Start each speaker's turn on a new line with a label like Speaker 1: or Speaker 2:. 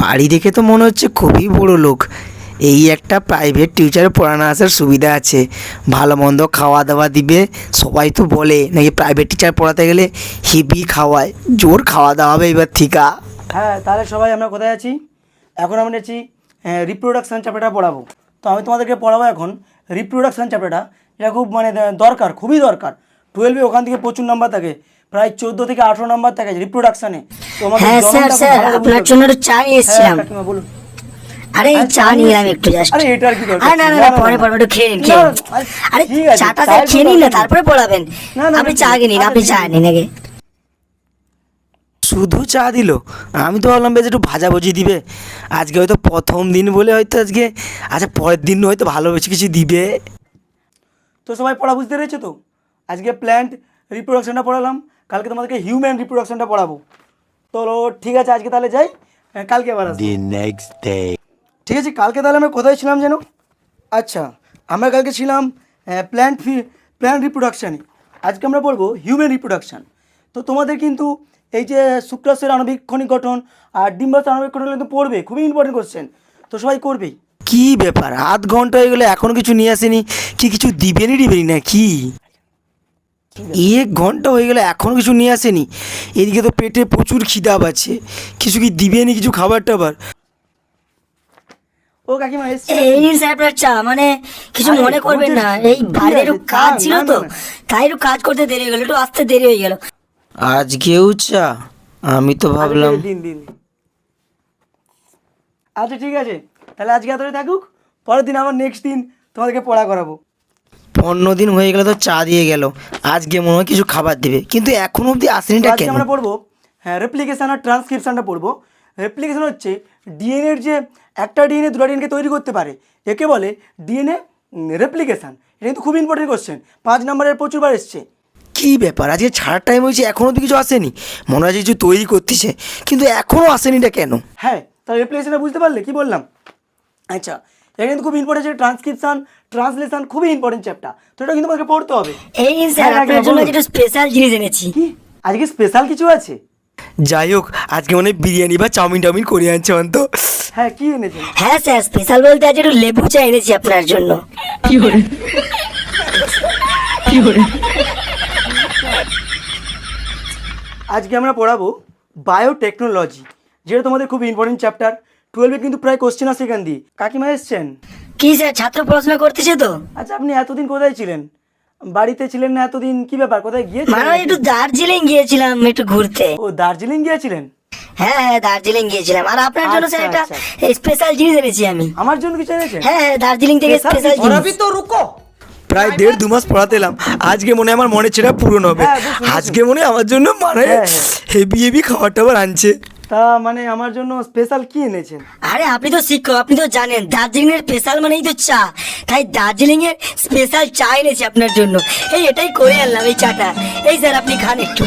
Speaker 1: বাড়ি দেখে তো মনে হচ্ছে খুবই বড় লোক। এই একটা প্রাইভেট টিউচারে পড়ানো আসার সুবিধা আছে। ভালো মন্দ খাওয়া দাওয়া দিবে, সবাই তো বলে। নাকি প্রাইভেট টিচার পড়াতে গেলে হেভি খাওয়ায়। জোর খাওয়া দাওয়া হবে এবার থিকা
Speaker 2: হ্যাঁ তাহলে সবাই আমরা কোথায় আছি? এখন আমরা আছি রিপ্রোডাকশান চ্যাপ্টারটা পড়াবো। তো আমি তোমাদেরকে পড়াবো এখন রিপ্রোডাকশান চ্যাপ্টারটা এটা খুব মানে দরকার, খুবই দরকার। টুয়েলভে ওখান থেকে প্রচুর নাম্বার থাকে। প্রায় চোদ্দ থেকে আঠেরো নাম্বার থাকে রিপ্রোডাকশানে
Speaker 3: হ্যাঁ স্যার স্যার আপনার জন্য একটু চা নিয়ে। এসেছিলাম।
Speaker 2: হ্যাঁ বলুন।
Speaker 3: আরে এই
Speaker 2: আরে
Speaker 3: চা এলাম একটু জাস্ট
Speaker 2: আরে কি দরকার?
Speaker 3: আরে না না পরে পরে একটু খেয়ে নিন
Speaker 2: আরে
Speaker 3: চাটা
Speaker 2: চায়ের
Speaker 3: খেয়ে নিন না তারপরে পড়াবেন। আপনি চা কিনিন
Speaker 2: আছে,
Speaker 3: আপনি চা নিন আগে।
Speaker 1: শুধু চা দিল? আমি তো ভাবলাম বেশ একটু ভাজা ভুজি দিবে। আজকে হয়তো প্রথম দিন বলে হয়তো আজকে আচ্ছা পরের দিন হয়তো ভালো বেশি কিছু দিবে।
Speaker 2: তো সবাই পড়া বুঝতে পেরেছ তো? আজকে প্ল্যান্ট রিপ্রোডাকশনটা পড়ালাম। কালকে তোমাদেরকে হিউম্যান রিপ্রোডাকশনটা পড়াবো। তো ঠিক আছে আজকে তাহলে যাই। হ্যাঁ, কালকে আবার আসব।
Speaker 4: Next day.
Speaker 2: ঠিক আছে কালকে তাহলে আমরা কোথায় ছিলাম যেন? আচ্ছা আমরা কালকে ছিলাম প্ল্যান্ট ফি প্ল্যান্ট রিপ্রোডাকশানে আজকে আমরা বলব হিউম্যান রিপ্রোডাকশান তো তোমাদের কিন্তু এই যে শুক্রাশয়ের আণবিক্ষণিক গঠন আর ডিম্বাশয়ের আণবিক গঠন কিন্তু পড়বে খুবই ইম্পর্টেন্ট কোশ্চেন তো সবাই করবেই।
Speaker 1: কি ব্যাপার? আধ ঘণ্টা হয়ে গেলে এখনও কিছু নিয়ে আসেনি? কি কিছু দিবেনি দিবেনি না কি? এক ঘণ্টা হয়ে গেলে এখনও কিছু নিয়ে আসেনি। এদিকে তো পেটে প্রচুর খিদা আছে কিছু কি দিবেনি কিছু খাবার টাবার?
Speaker 2: ও কাকিমা
Speaker 3: এই নিন চা মানে কিছু মনে করবেন না। এই বাইরে একটু কাজ ছিল তো। তাই একটু কাজ করতে দেরি হয়ে গেল একটু আসতে দেরি হয়ে গেল।
Speaker 1: আজকেও চা? আমি তো ভাবলাম
Speaker 2: দিন দিন। আচ্ছা ঠিক আছে। তাহলে আজকে এতটাই থাকুক। পরের দিন আবার নেক্সট দিন তোমাদেরকে পড়া করাবো।
Speaker 1: পনেরো দিন হয়ে গেলে তো চা দিয়ে গেল। আজকে মনে হয় কিছু খাবার দেবে। কিন্তু এখনও অবধি
Speaker 2: তো
Speaker 1: আসেনিটা
Speaker 2: আজকে
Speaker 1: কেন?
Speaker 2: আমরা পড়ব হ্যাঁ রেপ্লিকেশন আর ট্রান্সক্রিপশনটা পড়ব। রেপ্লিকেশন হচ্ছে ডিএনএর যে একটা ডিএনএ দুটো ডিএনকে তৈরি করতে পারে। একে বলে ডিএনএ রেপ্লিকেশন এটা কিন্তু খুব ইম্পর্টেন্ট কোশ্চেন পাঁচ নম্বরের প্রচুরবার এসছে।
Speaker 1: কি ব্যাপার? আজকে ছাড়ার টাইম হয়েছে এখনও অবধি কিছু আসেনি? মনে হয় যে কিছু তৈরি করতেছে কিন্তু এখনও আসেনিটা কেন?
Speaker 2: হ্যাঁ তাহলে রেপ্লিকেশনটা বুঝতে পারলে কি বললাম? আচ্ছা এটা কিন্তু খুব ইম্পর্টেন্ট যে ট্রান্সক্রিপশন ট্রান্সলেশন খুবই ইম্পর্টেন্ট চ্যাপ্টার তো এটা কিন্তু আমাকে পড়তে হবে।
Speaker 3: এই স্যার আপনার জন্য। একটু স্পেশাল জিনিস এনেছি।
Speaker 2: কি? আজকে স্পেশাল কিছু আছে?
Speaker 1: যাই হোক আজকে মনে বিরিয়ানি বা চাউমিন টাউমিন করে আনছে অন্ত।
Speaker 2: হ্যাঁ কি এনেছেন?
Speaker 3: হ্যাঁ স্যার স্পেশাল বলতে আজ একটু লেবু চা এনেছি আপনার জন্য।
Speaker 2: কি করে কি করে আজকে আমরা পড়াবো বায়োটেকনোলজি যেটা তোমাদের খুব ইম্পর্টেন্ট চ্যাপ্টার টুয়েলভে কিন্তু প্রায় কোশ্চেন আসে এখান দিয়ে কাকিমা এসছেন?
Speaker 3: কি স্যার ছাত্র পড়াশোনা করতেছে তো?
Speaker 2: আচ্ছা আপনি এতদিন কোথায় ছিলেন? বাড়িতে ছিলেন না এতদিন? কি ব্যাপার কোথায়
Speaker 3: মানে
Speaker 2: গিয়েছিলেন
Speaker 3: ওই একটু দার্জিলিং গিয়েছিলাম একটু ঘুরতে।
Speaker 2: ও দার্জিলিং গিয়েছিলেন?
Speaker 3: হ্যাঁ হ্যাঁ দার্জিলিং গিয়েছিলাম। আর আপনার জন্য
Speaker 2: আচ্ছা,
Speaker 3: স্যার একটা
Speaker 2: আচ্ছা।
Speaker 3: স্পেশাল জিনিস এনেছি আমি।
Speaker 2: আমার জন্য কিছু এনেছেন?
Speaker 3: হ্যাঁ হ্যাঁ দার্জিলিং থেকে স্পেশাল? জিনিস।
Speaker 1: প্রায় দেড় দু মাস পড়াতে এলাম। আজকে মনে হয় আমার মনে ছেড়া পূরণ হবে।
Speaker 2: হ্যাঁ।
Speaker 1: আজকে মনে হয় আমার জন্য মানে
Speaker 2: হ্যাঁ, হ্যাঁ।
Speaker 1: হেভি হেভি খাবার টাবার আনছে।
Speaker 2: তা মানে আমার জন্য স্পেশাল কি এনেছেন?
Speaker 3: আরে আপনি তো শিক্ষক, আপনি তো জানেন দার্জিলিং এর স্পেশাল মানেই তো চা। তাই দার্জিলিং এর স্পেশাল চা এনেছি আপনার জন্য। এই এটাই করে আনলাম এই চাটা। এই স্যার, আপনি খান একটু।